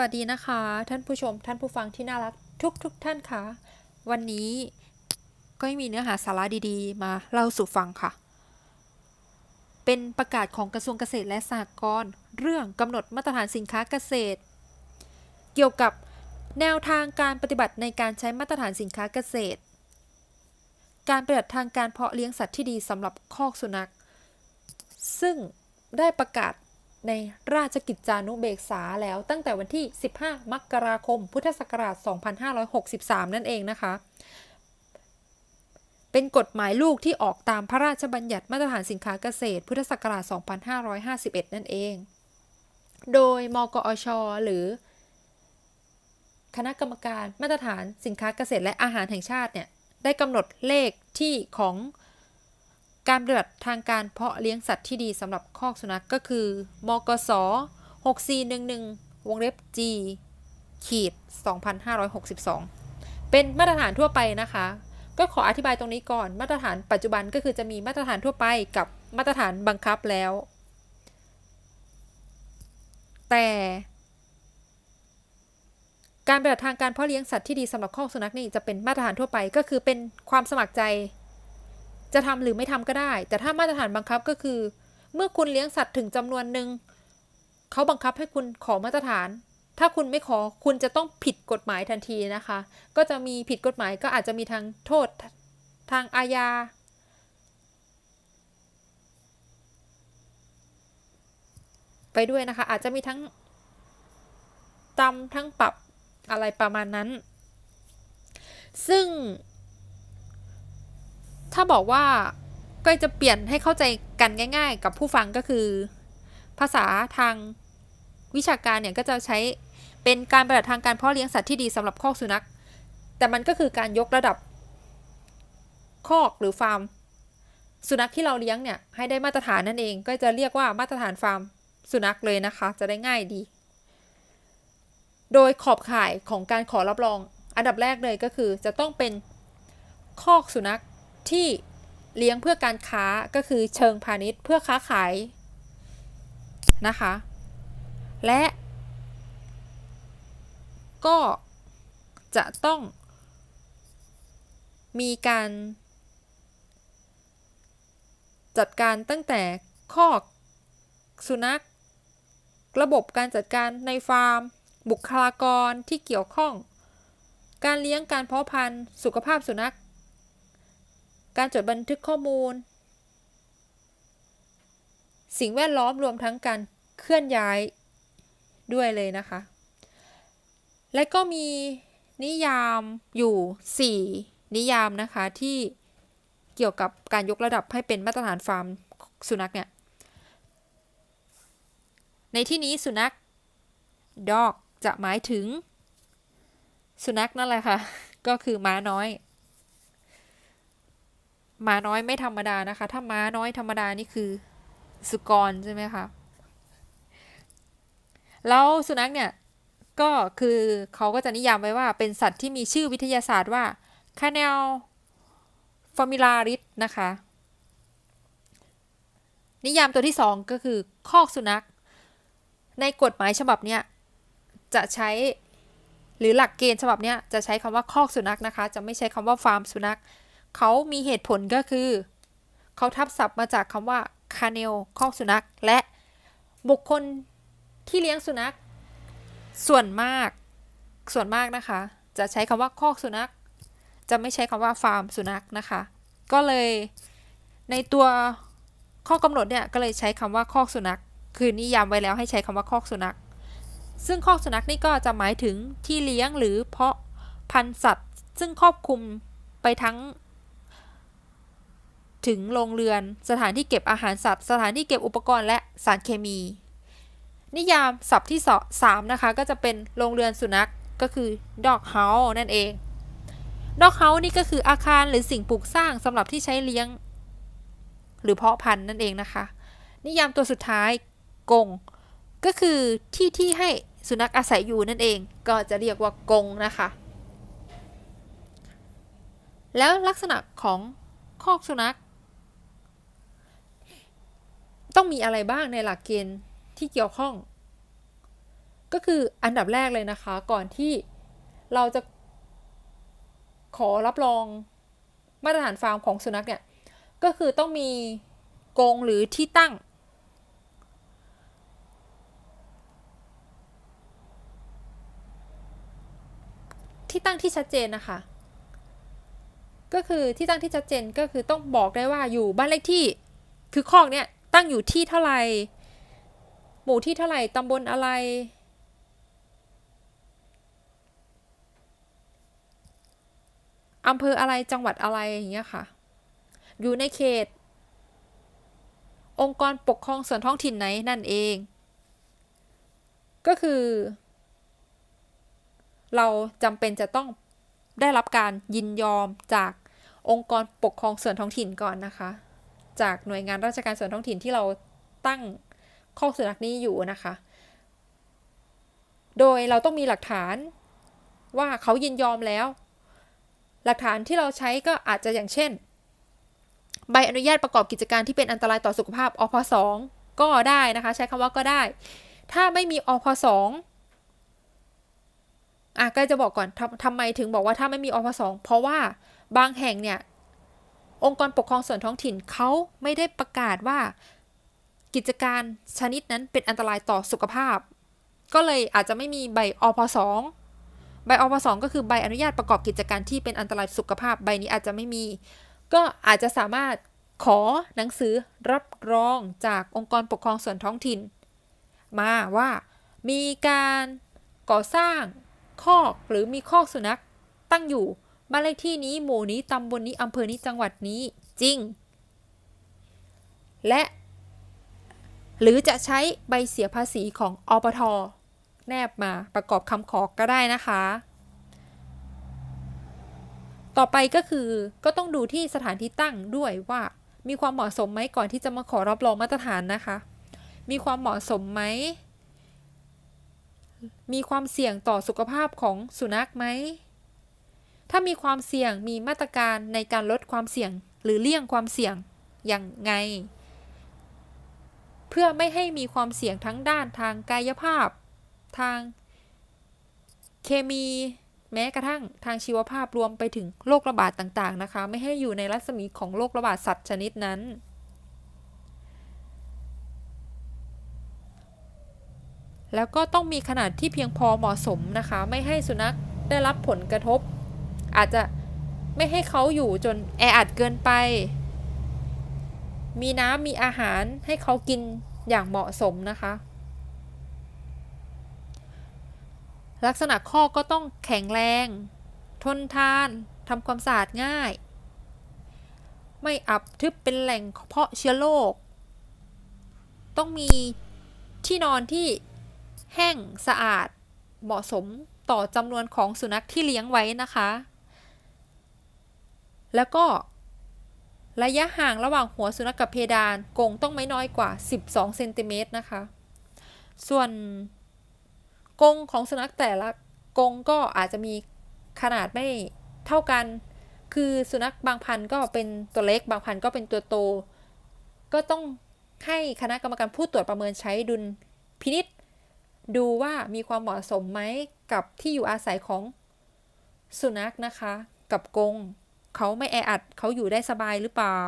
วัสดีนะคะ ท่านผู้ชมท่านผู้ฟังที่น่ารักทุกทุกท่านคะวันนี้ก็มีเนื้อหาสาระดีๆ มาเล่าสู่ฟังค่ะ เป็นประกาศของกระทรวงเกษตรและสหกรณ์เรื่องกำหนดมาตรฐานสินค้าเกษตร เกี่ยวกับแนวทางการปฏิบัติในการใช้มาตรฐานสินค้าเกษตร การปฏิบัติทางการเพาะเลี้ยงสัตว์ที่ดีสำหรับคอกสุนัข ซึ่งได้ประกาศ ในราชกิจจานุเบกษาแล้วตั้งแต่วันที่ 15 มกราคม พุทธศักราช 2563 นั่นเองนะคะ เป็นกฎหมายลูกที่ออกตามพระราชบัญญัติมาตรฐานสินค้าเกษตร พุทธศักราช 2551 นั่นเอง โดยมกอช หรือ คณะกรรมการมาตรฐานสินค้าเกษตรและอาหารแห่งชาติเนี่ยได้กำหนดเลขที่ของ การปฏิบัติทางการเพาะเลี้ยงสัตว์ที่ดีสำหรับคอกสุนัขกก็คือ มกส 6411 วงเล็บ G ขีด 2562 เป็นมาตรฐานทั่วไปนะคะ ก็ขออธิบายตรงนี้ก่อน มาตรฐานปัจจุบันก็คือจะมีมาตรฐานทั่วไปกับมาตรฐานบังคับแล้ว แต่การปฏิบัติทางการเพาะเลี้ยงสัตว์ที่ดีสำหรับคอกสุนัขนี่จะเป็นมาตรฐานทั่วไปก็คือเป็นความสมัครใจ จะทำหรือไม่ทำก็ได้ แต่ถ้ามาตรฐานบังคับก็คือ เมื่อคุณเลี้ยงสัตว์ถึงจำนวนหนึ่งเขาบังคับให้คุณขอมาตรฐาน ถ้าคุณไม่ขอคุณจะต้องผิดกฎหมายทันทีนะคะ ก็จะมีผิดกฎหมายก็อาจจะมีทางโทษทางอาญาไปด้วยนะคะ อาจจะมีทั้งตำทั้งปรับอะไรประมาณนั้น ซึ่ง ถ้าบอกว่าก็จะเปลี่ยนให้เข้าใจกันง่าย ๆ กับผู้ฟังก็คือ ภาษาทางวิชาการเนี่ยก็จะใช้เป็นการปฏิบัติทางการเพาะเลี้ยงสัตว์ที่ดีสำหรับคอกสุนัข แต่มันก็คือการยกระดับคอกหรือฟาร์ม สุนัขที่เราเลี้ยงเนี่ยให้ได้มาตรฐานนั่นเอง ก็จะเรียกว่ามาตรฐานฟาร์มสุนัขเลยนะคะ จะได้ง่ายดี โดยขอบข่ายของการขอรับรอง อันดับแรกเลยก็คือจะต้องเป็นคอกสุนัข ที่เลี้ยงเพื่อการค้าก็คือเชิงพาณิชย์เพื่อค้าขายนะคะ และก็จะต้องมีการจัดการตั้งแต่คอกสุนัข ระบบการจัดการในฟาร์ม บุคลากรที่เกี่ยวข้อง การเลี้ยงการเพาะพันธุ์ สุขภาพสุนัข การจดบันทึกข้อมูล สิ่งแวดล้อมรวมทั้งการเคลื่อนย้ายด้วยเลยนะคะ และก็มีนิยามอยู่ 4 นิยามนะคะที่เกี่ยวกับการยกระดับให้เป็นมาตรฐานฟาร์มสุนัขเนี่ย ในที่นี้สุนัข dog จะหมายถึง สุนัขนั่นแหละค่ะ ก็คือม้าน้อย ม้าน้อยไม่ธรรมดานะคะ ถ้าม้าน้อยธรรมดานี่คือสุกรใช่ไหมคะ แล้วสุนัขเนี่ยก็คือเขาก็จะนิยามไว้ว่าเป็นสัตว์ที่มีชื่อวิทยาศาสตร์ว่า c a n e l formilaris นะคะ นิยามตัวที่ 2 ก็คือคอกสุนัข ในกฎหมายฉบับเนี้ยจะใช้หรือหลักเกณฑ์ฉบับเนี้ยจะใช้คำว่าคอกสุนัขนะคะ จะไม่ใช้คำว่าฟาร์มสุนัข เขามีเหตุผลก็คือ เขาทับศัพท์มาจากคำว่าคาเนลคอกสุนัข และบุคคลที่เลี้ยงสุนัข ส่วนมาก ส่วนมากนะคะ จะใช้คำว่าคอกสุนัข จะไม่ใช้คำว่าฟาร์มสุนัขนะคะ ก็เลยในตัวข้อกำหนดเนี่ยก็เลยใช้คำว่าคอกสุนัข คือนิยามไว้แล้วให้ใช้คำว่าคอกสุนัข ซึ่งคอกสุนัขนี่ก็จะหมายถึงที่เลี้ยงหรือเพาะพันธุ์สัตว์ ซึ่งครอบคลุมไปทั้ง ถึงโรงเรือน สถานที่เก็บอาหารสัตว์ สถานที่เก็บอุปกรณ์และสารเคมี นิยามศัพท์ที่สามนะคะก็จะเป็นโรงเรือนสุนัขก็คือ dog house นั่นเอง dog house นี่ก็คืออาคารหรือสิ่งปลูกสร้างสำหรับที่ใช้เลี้ยง หรือเพาะพันธุ์นั่นเองนะคะ นิยามตัวสุดท้ายกงก็คือที่ที่ให้สุนัขอาศัยอยู่นั่นเอง ก็จะเรียกว่ากงนะคะ แล้วลักษณะของคอกสุนัข ต้องมีอะไรบ้างในหลักเกณฑ์ที่เกี่ยวข้อง ก็คืออันดับแรกเลยนะคะ ก่อนที่เราจะขอรับรองมาตรฐานฟาร์มของสุนัขเนี่ย ก็คือต้องมีกรงหรือที่ตั้ง ที่ตั้งที่ชัดเจนนะคะ ก็คือที่ตั้งที่ชัดเจนก็คือต้องบอกได้ว่าอยู่บ้านเลขที่คือคอกเนี่ย ตั้งอยู่ที่เท่าไหร่ หมู่ที่เท่าไหร่ ตำบลอะไร อำเภออะไร จังหวัดอะไร อย่างเงี้ยค่ะ อยู่ในเขต องค์กรปกครองส่วนท้องถิ่นไหนนั่นเอง ก็คือ เราจำเป็นจะต้องได้รับการยินยอมจากองค์กรปกครองส่วนท้องถิ่นก่อนนะคะ จากหน่วยงานราชการส่วนท้องถิ่นที่เราตั้งข้อสุนัขนี้อยู่นะคะ โดยเราต้องมีหลักฐานว่าเขายินยอมแล้ว หลักฐานที่เราใช้ก็อาจจะอย่างเช่น ใบอนุญาตประกอบกิจการที่เป็นอันตรายต่อสุขภาพอพสองก็ได้นะคะ ใช้คำว่าก็ได้ ถ้าไม่มีอพสองอะก็จะบอกก่อนทำทำไมถึงบอกว่าถ้าไม่มีอพสองเพราะว่าบางแห่งเนี่ย องค์กรปกครองส่วนท้องถิ่นเขาไม่ได้ประกาศว่ากิจการชนิดนั้นเป็นอันตรายต่อสุขภาพ ก็เลยอาจจะไม่มีใบอพสองใบอพสองก็คือใบอนุญาตประกอบกิจการที่เป็นอันตรายสุขภาพใบนี้อาจจะไม่มี ก็อาจจะสามารถขอหนังสือรับรองจากองค์กรปกครองส่วนท้องถิ่น มาว่ามีการก่อสร้างคอกหรือมีคอกสุนัขตั้งอยู่ บ้านเลขที่นี้หมู่นี้ตำบลนนี้อำเภอนี้จังหวัดนี้จริง และ หรือจะใช้ใบเสียภาษีของอปทแนบมาประกอบคำขอก็ได้นะคะ ต่อไปก็คือก็ต้องดูที่สถานที่ตั้งด้วยว่ามีความเหมาะสมไหมก่อนที่จะมาขอรับรองมาตรฐานนะคะ มีความเหมาะสมไหม มีความเสี่ยงต่อสุขภาพของสุนัขไหม ถ้ามีความเสี่ยงมีมาตรการในการลดความเสี่ยงหรือเลี่ยงความเสี่ยงอย่างไง เพื่อไม่ให้มีความเสี่ยงทั้งด้านทางกายภาพ ทางเคมีแม้กระทั่งทางชีวภาพรวมไปถึงโรคระบาดต่างๆนะคะ ไม่ให้อยู่ในรัศมีของโรคระบาดสัตว์ชนิดนั้น แล้วก็ต้องมีขนาดที่เพียงพอเหมาะสมนะคะ ไม่ให้สุนัขได้รับผลกระทบ อาจจะไม่ให้เขาอยู่จนแออัดเกินไป มีน้ำมีอาหารให้เขากินอย่างเหมาะสมนะคะ ลักษณะข้อก็ต้องแข็งแรง ทนทานทำความสะอาดง่าย ไม่อับทึบเป็นแหล่งเพาะเชื้อโรคต้องมีที่นอนที่แห้งสะอาดเหมาะสมต่อจำนวนของสุนัขที่เลี้ยงไว้นะคะ แล้วก็ระยะห่างระหว่างหัวสุนัขกับเพดานกรงต้องไม่น้อยกว่า 12 เซนติเมตรนะคะ ส่วนกรงของสุนัขแต่ละกรงก็อาจจะมีขนาดไม่เท่ากัน คือสุนัขบางพันธุ์ก็เป็นตัวเล็กบางพันธุ์ก็เป็นตัวโต ก็ต้องให้คณะกรรมการผู้ตรวจประเมินใช้ดุลพินิษดูว่ามีความเหมาะสมไหมกับที่อยู่อาศัยของสุนัขนะคะ กับกรง เขาไม่แออัดเขาอยู่ได้สบายหรือเปล่า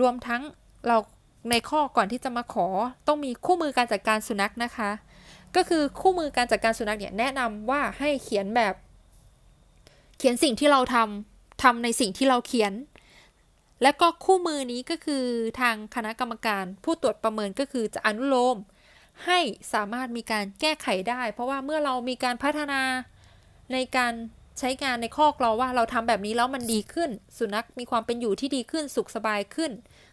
รวมทั้งเราในข้อก่อนที่จะมาขอต้องมีคู่มือการจัดการสุนัขนะคะ ก็คือคู่มือการจัดการสุนัขเนี่ยแนะนำว่าให้เขียนแบบ เขียนสิ่งที่เราทำทำในสิ่งที่เราเขียน และก็คู่มือนี้ก็คือทางคณะกรรมการ ผู้ตรวจประเมินก็คือจะอนุโลม ให้สามารถมีการแก้ไขได้ เพราะว่าเมื่อเรามีการพัฒนาในการใช้งานในข้อกเราว่าเราทำแบบนี้แล้วมันดีขึ้น สุนัขมีความเป็นอยู่ที่ดีขึ้นสุขสบายขึ้น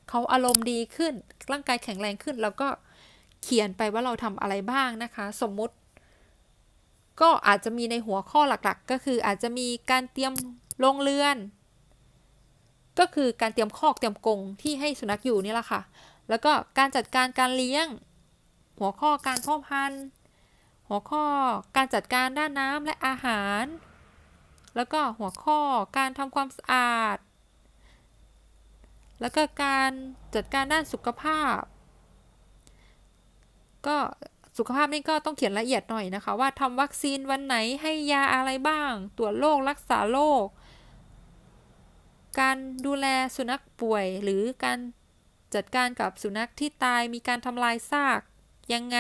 เขาอารมณ์ดีขึ้น ร่างกายแข็งแรงขึ้น แล้วก็เขียนไปว่าเราทำอะไรบ้างนะคะ สมมุติ ก็อาจจะมีในหัวข้อหลักๆ ก็คืออาจจะมีการเตรียมโรงเรือน ก็คือการเตรียมคอกเตรียมกรงที่ให้สุนัขอยู่นี่แหละค่ะ แล้วก็การจัดการการเลี้ยง หัวข้อการพ่อพันธุ์ หัวข้อการจัดการด้านน้ำและอาหาร แล้วก็หัวข้อการทำความสะอาด แล้วก็การจัดการด้านสุขภาพ ก็สุขภาพนี่ก็ต้องเขียนละเอียดหน่อยนะคะ ว่าทำวัคซีนวันไหนให้ยาอะไรบ้าง ตรวจโรครักษาโรคการดูแลสุนัขป่วยหรือการจัดการกับสุนัขที่ตายมีการทำลายซาก ยังไง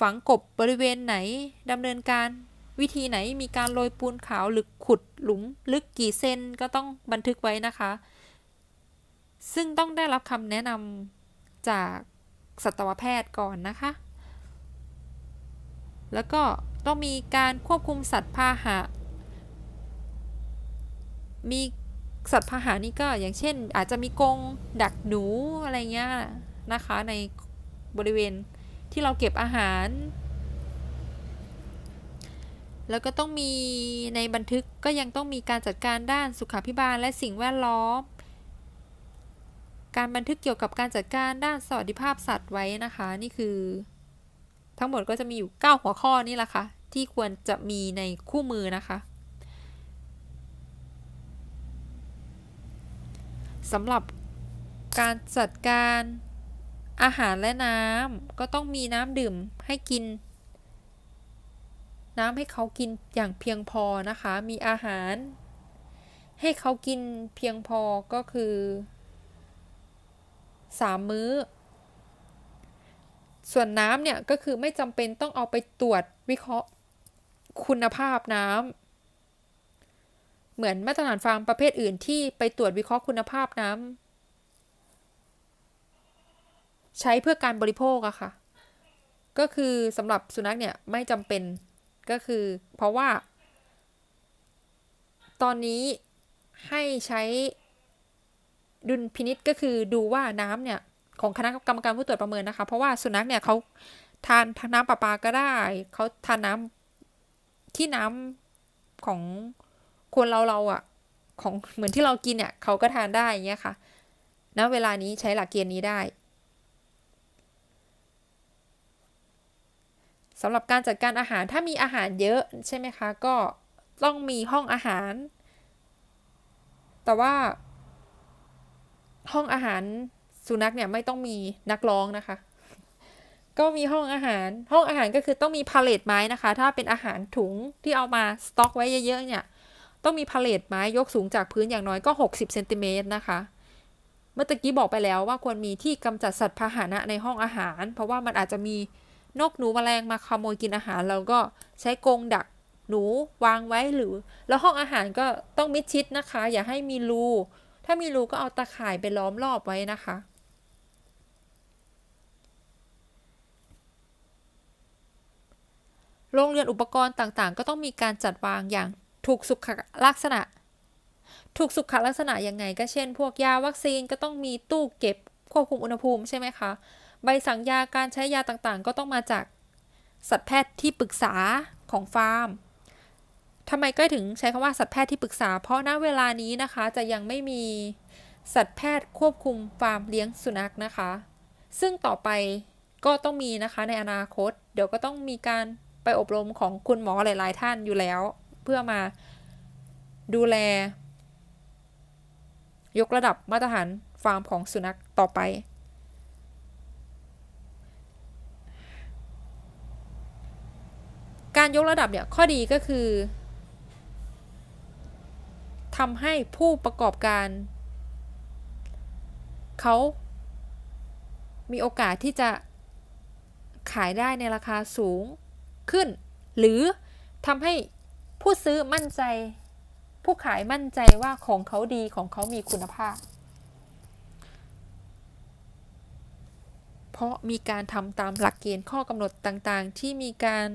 ฝังกบบริเวณไหนดำเนินการวิธีไหนมีการโรยปูนขาวหรือขุดหลุมลึกกี่เซนก็ต้องบันทึกไว้นะคะ ซึ่งต้องได้รับคำแนะนำจากสัตวแพทย์ก่อนนะคะ แล้วก็ต้องมีการควบคุมสัตว์พาหะ มีสัตว์พาหะนี่ก็อย่างเช่น อาจจะมีกรงดักหนูอะไรเงี้ยนะคะใน บริเวณที่เราเก็บอาหาร แล้วก็ต้องมีในบันทึกก็ยังต้องมีการจัดการด้านสุขาพิบาลและสิ่งแวดล้อม การบันทึกเกี่ยวกับการจัดการด้านสวัสดิภาพสัตว์ไว้นะคะ นี่คือ ทั้งหมดก็จะมีอยู่ 9 หัวข้อนี่แหละค่ะที่ควรจะมีในคู่มือนะคะสำหรับการจัดการ อาหารและน้ำก็ต้องมีน้ำดื่มให้กิน น้ำให้เขากินอย่างเพียงพอนะคะ มีอาหาร ให้เขากินเพียงพอก็คือสามมื้อ ส่วนน้ำเนี่ยก็คือไม่จำเป็นต้องเอาไปตรวจวิเคราะห์ คุณภาพน้ำเหมือนมาตรฐานฟาร์มประเภทอื่นที่ไปตรวจวิเคราะห์คุณภาพน้ำ ใช้เพื่อการบริโภคอะค่ะ ก็คือสำหรับสุนัขเนี่ยไม่จำเป็นก็คือ เพราะว่า ตอนนี้ให้ใช้ดุลพินิษก็คือดูว่าน้ำเนี่ย ของคณะกรรมการผู้ตรวจประเมินนะคะ เพราะว่าสุนัขเนี่ยเขาทานทานน้ำประปาก็ได้เขาทานน้ำที่น้ำของคนเราเราอะ่ะของเหมือนที่เรากินเนี่ยเขาก็ทานได้อย่างเงี้ยค่ะณเวลานี้ใช้หลักเกณฑ์นี้ได้ สำหรับการจัดการอาหารถ้ามีอาหารเยอะใช่ไหมคะ ก็ต้องมีห้องอาหาร แต่ว่า ห้องอาหารสุนัขเนี่ยไม่ต้องมีนักร้องนะคะ ก็มีห้องอาหาร ห้องอาหารก็คือต้องมีพาเลตไม้นะคะ ถ้าเป็นอาหารถุงที่เอามาสต็อกไว้เยอะๆเนี่ย ต้องมีพาเลตไม้ยกสูงจากพื้นอย่างน้อยก็ 60เซนติเมตรนะคะเมื่อตะกี้บอกไปแล้วว่าควรมีที่กำจัดสัตว์พาหนะในห้องอาหาร เพราะว่ามันอาจจะมี นกหนูแมลงมาขโมยกินอาหารเราก็ใช้กรงดักหนูวางไว้หรือ แล้วห้องอาหารก็ต้องมิดชิดนะคะ อย่าให้มีรูถ้ามีรูก็เอาตะข่ายไปล้อมรอบไว้นะคะ โรงเรือนอุปกรณ์ต่างๆ ก็ต้องมีการจัดวางอย่างถูกสุขลักษณะ ถูกสุขลักษณะยังไง ก็เช่น พวกยาวัคซีนก็ต้องมีตู้เก็บควบคุมอุณหภูมิใช่ไหมคะ ใบสั่งยาการใช้ยาต่างๆ ก็ต้องมาจากสัตวแพทย์ที่ปรึกษาของฟาร์มทำไมก็ถึงใช้คำว่าสัตวแพทย์ที่ปรึกษา เพราะณเวลานี้นะคะจะยังไม่มีสัตวแพทย์ควบคุมฟาร์มเลี้ยงสุนัขนะคะ ซึ่งต่อไปก็ต้องมีนะคะในอนาคต เดี๋ยวก็ต้องมีการไปอบรมของคุณหมอหลาย ๆ ท่านอยู่แล้ว เพื่อมาดูแล ยกระดับมาตรฐานฟาร์มของสุนัขต่อไป การยกระดับเนี่ยข้อดีก็คือทำให้ผู้ประกอบการเขามีโอกาสที่จะขายได้ในราคาสูงขึ้น หรือทำให้ผู้ซื้อมั่นใจ ผู้ขายมั่นใจว่าของเขาดีของเขามีคุณภาพ เพราะมีการทำตามหลักเกณฑ์ข้อกำหนดต่างๆ ที่มีการ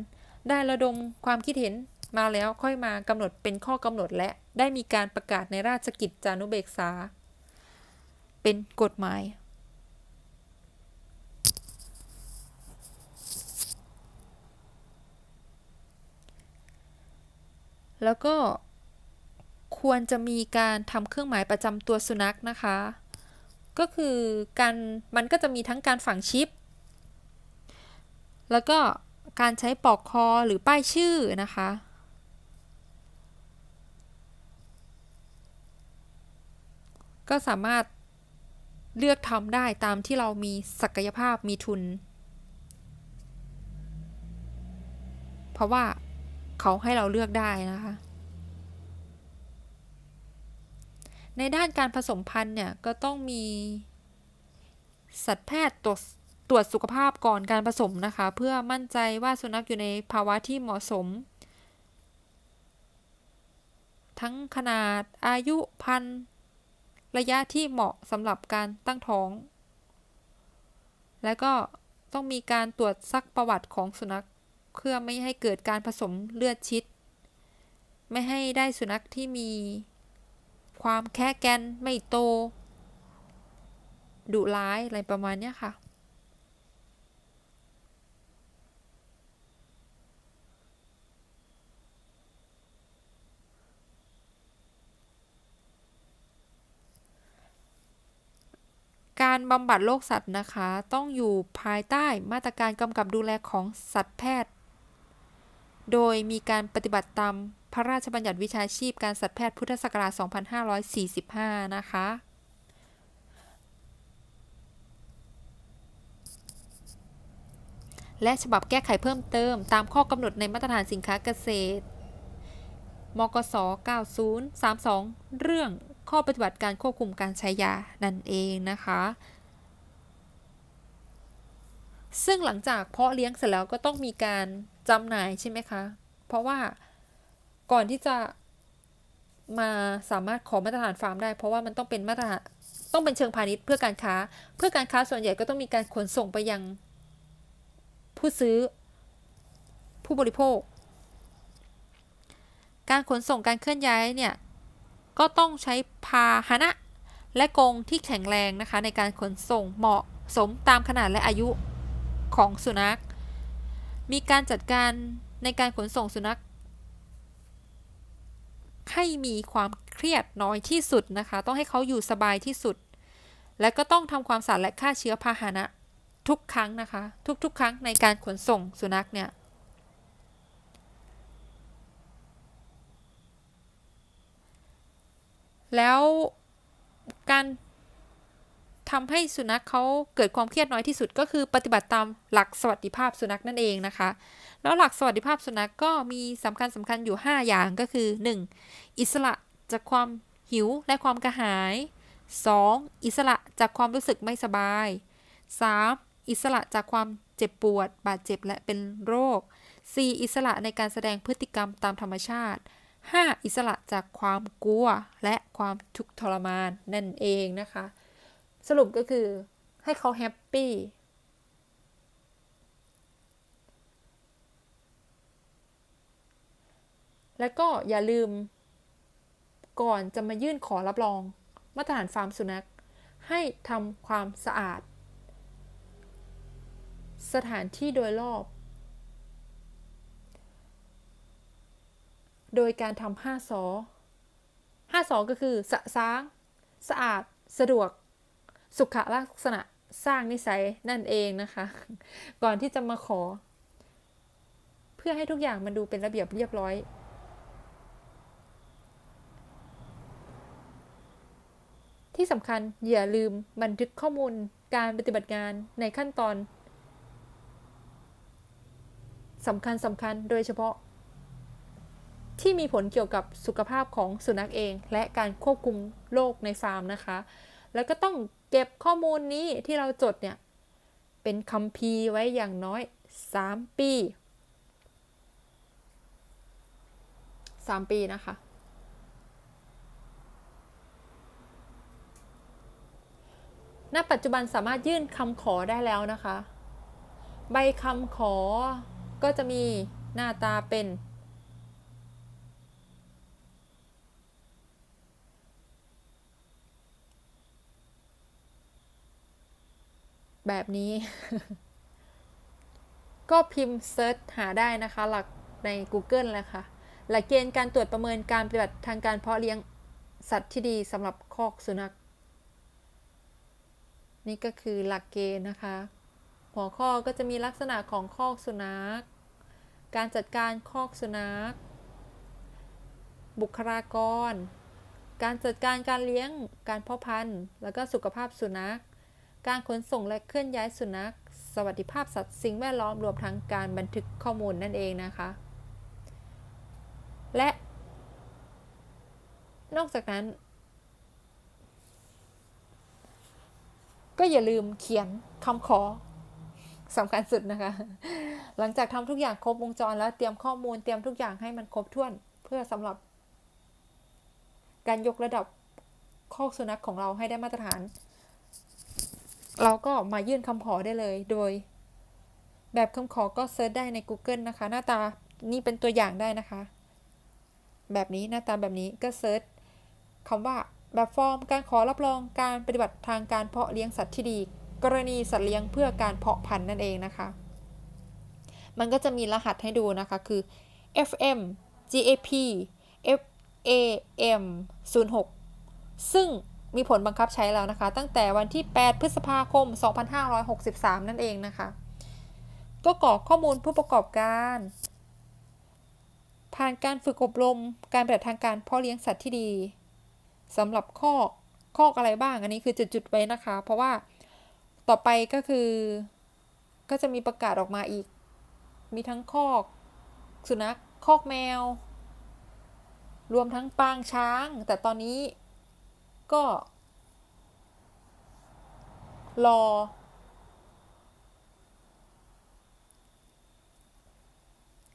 ได้ระดมความคิดเห็นมาแล้วค่อยมากำหนดเป็นข้อกำหนดและได้มีการประกาศในราชกิจจานุเบกษา เป็นกฎหมาย แล้วก็ควรจะมีการทำเครื่องหมายประจำตัวสุนัขนะคะ ก็คือการมันก็จะมีทั้งการฝังชิป แล้วก็ การใช้ปอกคอหรือป้ายชื่อนะคะ ก็สามารถเลือกทำได้ตามที่เรามีศักยภาพมีทุน เพราะว่าเขาให้เราเลือกได้นะคะ ในด้านการผสมพันธุ์เนี่ย ก็ต้องมีสัตวแพทย์ตรวจ ตรวจสุขภาพก่อนการผสมนะคะ เพื่อมั่นใจว่าสุนัขอยู่ในภาวะที่เหมาะสม ทั้งขนาดอายุพันธุ์ระยะที่เหมาะสำหรับการตั้งท้อง และก็ต้องมีการตรวจซักประวัติของสุนัขเพื่อไม่ให้เกิดการผสมเลือดชิด ไม่ให้ได้สุนัขที่มีความแค่แกนไม่โตดุร้ายอะไรประมาณนี้ค่ะ การบำบัดโรคสัตว์นะคะ ต้องอยู่ภายใต้มาตรการกำกับดูแลของสัตวแพทย์ โดยมีการปฏิบัติตามพระราชบัญญัติวิชาชีพการสัตวแพทย์พุทธศักราช 2545 นะคะ และฉบับแก้ไขเพิ่มเติม ตามข้อกำหนดในมาตรฐานสินค้าเกษตร มกส 9032 เรื่อง ข้อปฏิบัติการควบคุมการใช้ยานั่นเองนะคะ ซึ่งหลังจากเพาะเลี้ยงเสร็จแล้วก็ต้องมีการจำหน่ายใช่ไหมคะ เพราะว่าก่อนที่จะมาสามารถขอมาตรฐานฟาร์มได้ เพราะว่ามันต้องเป็นมาตรฐานต้องเป็นเชิงพาณิชย์เพื่อการค้า เพื่อการค้าส่วนใหญ่ก็ต้องมีการขนส่งไปยัง ผู้ซื้อ ผู้บริโภค การขนส่งการเคลื่อนย้ายเนี่ย ก็ต้องใช้พาหนะ และกรงที่แข็งแรงนะคะ ในการขนส่งเหมาะสมตามขนาดและอายุของสุนัข มีการจัดการในการขนส่งสุนัข ให้มีความเครียดน้อยที่สุดนะคะ ต้องให้เขาอยู่สบายที่สุด และก็ต้องทำความสะอาดและฆ่าเชื้อพาหนะทุกครั้งนะคะ ทุกๆ ครั้งในการขนส่งสุนัขเนี่ย แล้วการทำให้สุนัขเขาเกิดความเครียดน้อยที่สุดก็คือปฏิบัติตามหลักสวัสดิภาพสุนัขนั่นเองนะคะ แล้วหลักสวัสดิภาพสุนัขก็มีสำคัญสำคัญอยู่ 5 อย่างก็คือ 1. อิสระจากความหิวและความกระหาย 2. อิสระจากความรู้สึกไม่สบาย 3. อิสระจากความเจ็บปวด บาดเจ็บและเป็นโรค 4. อิสระในการแสดงพฤติกรรมตามธรรมชาติ 5. อิสระจากความกลัวและความทุกข์ทรมานนั่นเองนะคะ สรุปก็คือให้เขาแฮปปี้แล้วก็อย่าลืม ก่อนจะมายื่นขอรับรอง มาตรฐานฟาร์มสุนัข ให้ทำความสะอาด สถานที่โดยรอบ โดยการทำห้าสอห้าสอก็คือสะสาง สะอาด สะดวก สุขลักษณะ สร้างนิสัยนั่นเองนะคะ ก่อนที่จะมาขอ เพื่อให้ทุกอย่างมันดูเป็นระเบียบเรียบร้อย ที่สำคัญอย่าลืมบันทึกข้อมูลการปฏิบัติงานในขั้นตอนสำคัญสำคัญโดยเฉพาะ ที่มีผลเกี่ยวกับสุขภาพของสุนัขเอง และการควบคุมโรคในฟาร์มนะคะ แล้วก็ต้องเก็บข้อมูลนี้ที่เราจดเนี่ย เป็นคัมภีร์ไว้อย่างน้อย 3 ปี 3 ปีนะคะ ณ ปัจจุบันสามารถยื่นคำขอได้แล้วนะคะ ใบคำขอก็จะมีหน้าตาเป็น แบบนี้ ก็พิมพ์เซิร์ชหาได้นะคะ หลักใน Google เลยค่ะ หลักเกณฑ์การตรวจประเมินการปฏิบัติทางการเพาะเลี้ยงสัตว์ที่ดีสำหรับคอกสุนัข นี่ก็คือหลักเกณฑ์นะคะ หัวข้อก็จะมีลักษณะของคอกสุนัข การจัดการคอกสุนัข บุคลากร การจัดการการเลี้ยง การเพาะพันธุ์ แล้วก็สุขภาพสุนัข การขนส่งและเคลื่อนย้ายสุนัข สวัสดิภาพสัตว์สิ่งแวดล้อมรวมทั้งการบันทึกข้อมูลนั่นเองนะคะ และ นอกจากนั้น ก็อย่าลืมเขียนคำขอสำคัญสุดนะคะ หลังจากทำทุกอย่างครบวงจรแล้วเตรียมข้อมูลเตรียมทุกอย่างให้มันครบถ้วนเพื่อสำหรับ การยกระดับข้อสุนัขของเราให้ได้มาตรฐาน เราก็มายื่นคำขอได้เลยโดย แบบคำขอก็เซิร์ชได้ใน Google นะคะ หน้าตานี่เป็นตัวอย่างได้นะคะ แบบนี้หน้าตาแบบนี้ก็เซิร์ชคำว่าแบบฟอร์มการขอรับรองการปฏิบัติทางการเพาะเลี้ยงสัตว์ที่ดี กรณีสัตว์เลี้ยงเพื่อการเพาะพันธุ์นั่นเองนะคะ มันก็จะมีรหัสให้ดูนะคะคือ FM GAP FAM 06 ซึ่ง มีผลบังคับใช้แล้วนะคะ ตั้งแต่วันที่ 8 พฤษภาคม 2563 นั่นเองนะคะ ก็กรอกข้อมูลผู้ประกอบการ ผ่านการฝึกอบรมการปฏิบัติทางการเพาะเลี้ยงสัตว์ที่ดีสำหรับข้อข้ออะไรบ้างอันนี้คือจุดๆไว้นะคะ เพราะว่าต่อไปก็คือก็จะมีประกาศออกมาอีก มีทั้งคอก สุนัขคอกแมว รวมทั้งปางช้าง แต่ตอนนี้ ก็ รอ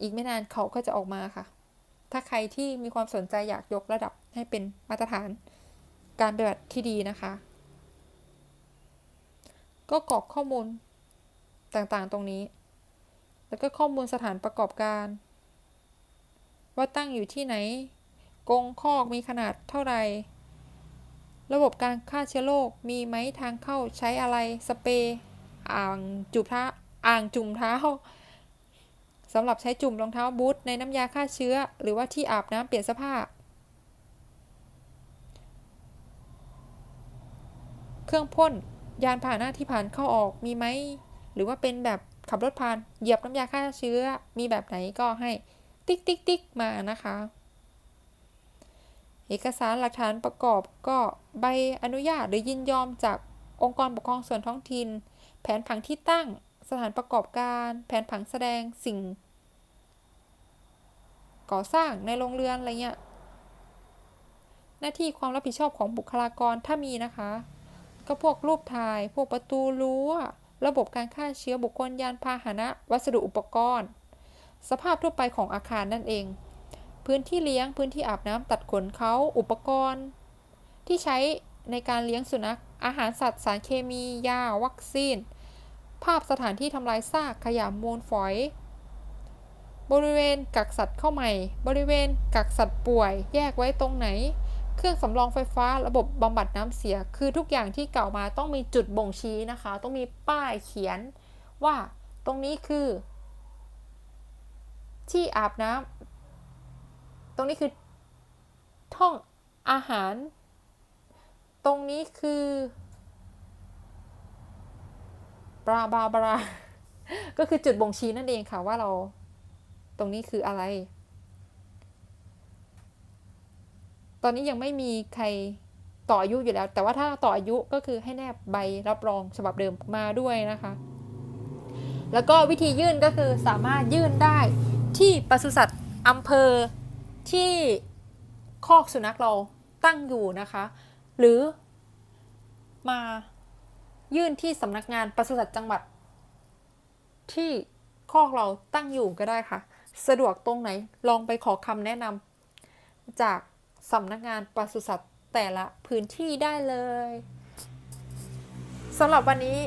อีกไม่นานเขาก็จะออกมาค่ะ ถ้าใครที่มีความสนใจอยากยกระดับให้เป็นมาตรฐานการปฏิบัติที่ดีนะคะ ก็กรอกข้อมูลต่างๆตรงนี้ แล้วก็ข้อมูลสถานประกอบการ ว่าตั้งอยู่ที่ไหนกรงคอกมีขนาดเท่าไหร่ ระบบการฆ่าเชื้อโรคมีไหมทางเข้าใช้อะไรสเปรย์อ่างจุบเท้าอ่างจุ่มเท้าสำหรับใช้จุ่มรองเท้าบูทในน้ำยาฆ่าเชื้อ หรือว่าที่อาบน้ำเปลี่ยนเสื้อผ้า เครื่องพ่นยานพาหนะที่ผ่านเข้าออกมีไหมหรือว่าเป็นแบบขับรถผ่านเหยียบน้ำยาฆ่าเชื้อมีแบบไหนก็ให้ติ๊กติ๊กติ๊กมานะคะ เอกสารหลักฐานประกอบก็ ใบอนุญาตหรือยินยอมจากองค์กรปกครองส่วนท้องถิ่น แผนผังที่ตั้ง สถานประกอบการ แผนผังแสดงสิ่ง ก่อสร้างในโรงเรือนอะไรเงี้ย หน้าที่ความรับผิดชอบของบุคลากรถ้ามีนะคะ ก็พวกรูปถ่าย พวกประตูรั้ว ระบบการฆ่าเชื้อบุคคลยานพาหนะ วัสดุอุปกรณ์ สภาพทั่วไปของอาคารนั่นเอง พื้นที่เลี้ยง พื้นที่อาบน้ำตัดขนเขา อุปกรณ์ ที่ใช้ในการเลี้ยงสุนัข อาหารสัตว์สารเคมี ยา วัคซีน ภาพสถานที่ทำลายซากขยะมูลฝอย บริเวณกักสัตว์เข้าใหม่ บริเวณกักสัตว์ป่วย แยกไว้ตรงไหน เครื่องสำรองไฟฟ้าระบบบำบัดน้ำเสีย คือทุกอย่างที่กล่าวมาต้องมีจุดบ่งชี้นะคะ ต้องมีป้ายเขียนว่าตรงนี้คือ ที่อาบน้ำตรงนี้คือท่องอาหาร ตรงนี้คือปลาบาบราก็คือจุดบ่งชี้นั่นเองค่ะว่าเราตรงนี้คืออะไร ตอนนี้ยังไม่มีใครต่ออายุอยู่แล้ว แต่ว่าถ้าต่ออายุก็คือให้แนบใบรับรองฉบับเดิมมาด้วยนะคะ แล้วก็วิธียื่นก็คือสามารถยื่นได้ที่ปศุสัตว์อำเภอที่คอกสุนัขเราตั้งอยู่นะคะ หรือมายื่นที่สำนักงานปศุสัตว์จังหวัด ที่คอกเราตั้งอยู่ก็ได้ค่ะ สะดวกตรงไหนลองไปขอคำแนะนำจากสำนักงานปศุสัตว์แต่ละพื้นที่ได้เลยสำหรับวันนี้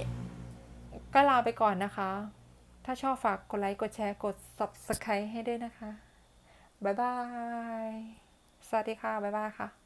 ก็ลาไปก่อนนะคะ ถ้าชอบฝากกดไลค์ กดแชร์ กด subscribe ให้ด้วยนะคะ บ๊ายบาย สวัสดีค่ะ บ๊ายบายค่ะ